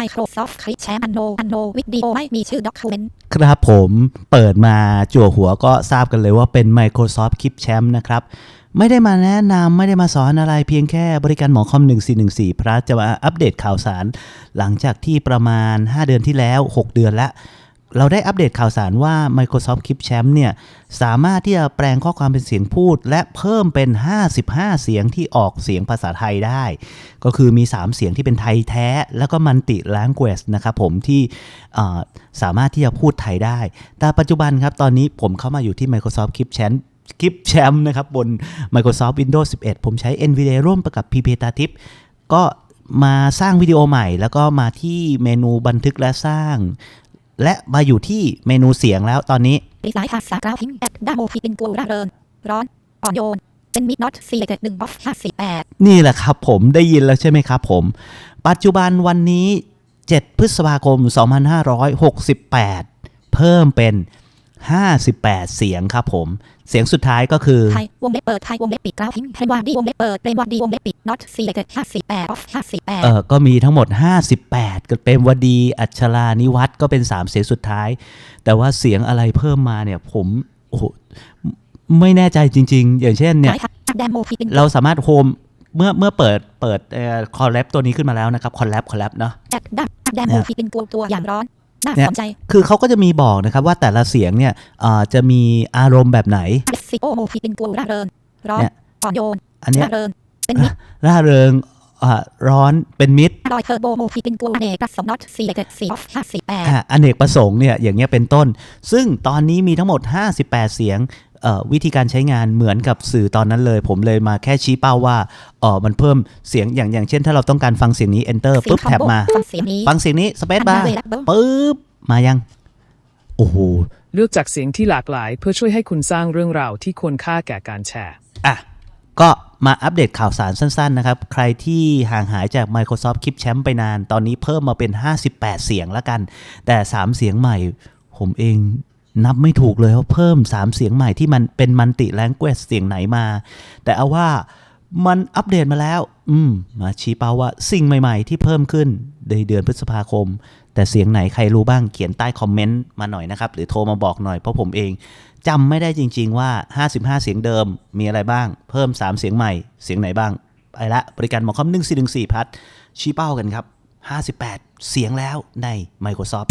Microsoft คลิปแชร์อันโนอันโนวิดีโอไม่มีชื่อ document ครับผมเปิดมาจั่วหัวก็ทราบกันเลยว่าเป็น Microsoft คลิปแชมป์นะครับไม่ได้มาแนะนำไม่ได้มาสอนอะไรเพียงแค่บริการหมอคอม 1414 พระจะมาอัปเดตข่าวสาร หลังจากที่ประมาณ 5 เดือนที่แล้ว 6 เดือนละ เราได้อัปเดตข่าวสารว่า Microsoft Keep Champ เนี่ยสามารถที่จะแปลงข้อความเป็นเสียงพูด และเพิ่มเป็น 55 เสียงที่ออกเสียงภาษาไทยได้ ก็คือมี 3 เสียงที่เป็นไทยแท้ แล้วก็มันติ language นะครับผมที่สามารถที่จะพูดไทยได้ แต่ปัจจุบันครับ ตอนนี้ผมเข้ามาอยู่ที่ Microsoft Keep Champ Keep Champ นะครับบน Microsoft Windows 11 ผมใช้ NVIDIA ร่วมกับ p p t a t i p ก็มาสร้างวิดีโอใหม่ แล้วก็มาที่เมนูบันทึกและสร้าง และมาอยู่ที่เมนูเสียงแล้วตอนนี้ดีไซน์ภาษากราฟิกแอดดาโมพิเป็นกูร่าเริงร้อนอ่อนโยนเป็นมิดน็อตซีเลตหนึ่งออฟห้าสี่แปดนี่แหละครับผมได้ยินแล้วใช่ไหมครับผม ปัจจุบันวันนี้ 7 พฤษภาคม 2568 เพิ่มเป็น 58 เสียงครับผม เสียงสุดท้ายก็คือไทยวงเล็บเปิดไทยวงเล็บปิดกราฟิกเรมวันดีวงเล็บเปิดเรมวันดีวงเล็บปิดน็อตซีเลตห้าสี่แปดออฟห้าสี่แปดเออก็มีทั้งหมด 58ก็เป็นวดีอัชรานิวัตก็เป็น 3 เสียงสุดท้าย แต่ว่าเสียงอะไรเพิ่มมาเนี่ยผมโอ้โหไม่แน่ใจจริง ๆ อย่างเช่นเนี่ยไทยดาโมพิเป็นเราสามารถโฮมเมื่อเมื่อเปิดเปิดคอลแลบตัวนี้ขึ้นมาแล้วนะครับคอลแลบคอลแลบเนาะแอดดาดาโมพิเป็นกูตัวอย่างร้อน น่าเนี่ยสนใจ คือเขาก็จะมีบอกนะครับว่าแต่ละเสียงเนี่ยเอ่อจะมีอารมณ์แบบไหนซิโอโมพิเป็นกูร่าเริงร้อนเนี่ยอ่อนโยนอันเนี้ยร่าเริงเป็นมิดร่าเริงอ่าร้อนเป็นมิตรลอยเทอร์โบโมพิเป็นกูอเนกประสงค์น็อตซีเลตสี่ออฟห้าสี่แปดอะอเนกประสงค์เนี่ยอย่างเงี้ยเป็นต้น ซึ่งตอนนี้มีทั้งหมด 58 เสียงเอ่อ วิธีการใช้งานเหมือนกับสื่อตอนนั้นเลย ผมเลยมาแค่ชี้เป้าว่าเออมันเพิ่มเสียงอย่างอย่างเช่น ถ้าเราต้องการฟังเสียงนี้ enter ปุ๊บแท็บมา ฟังเสียงนี้ฟังเสียงนี้ space bar อันดับเบิลปุ๊บมายัง โอ้โหเลือกจากเสียงที่หลากหลาย เพื่อช่วยให้คุณสร้างเรื่องราวที่ควรค่าแก่การแชร์อะก็มาอัปเดตข่าวสารสั้น ๆ นะครับ ใครที่ห่างหายจาก Microsoft Keep Champ ไปนาน ตอนนี้เพิ่มมาเป็น 58 เสียงแล้วกัน แต่ 3 เสียงใหม่ ผมเอง นับไม่ถูกเลยว่าเพิ่ม 3 เสียงใหม่ที่มันเป็นมันติแลงเก e เสียงไหนมา แต่เอาว่ามันอัปเดตมาแล้ว อืม มาชี้เป้าว่าสิ่งใหม่ ๆ ที่เพิ่มขึ้นในเดือนพฤษภาคม แต่เสียงไหนใครรู้บ้างเขียนใต้คอมเมนต์มาหน่อยนะครับ หรือโทรมาบอกหน่อยเพราะผมเองจำไม่ได้จริง ๆ ว่า 55 เสียงเดิมมีอะไรบ้าง เพิ่ม 3 เสียงใหม่ เสียงไหนบ้างไปละบริการหมอคอม1 4 1 4พัดชี้เป้ากันครับ 58 เสียงแล้วใน Microsoft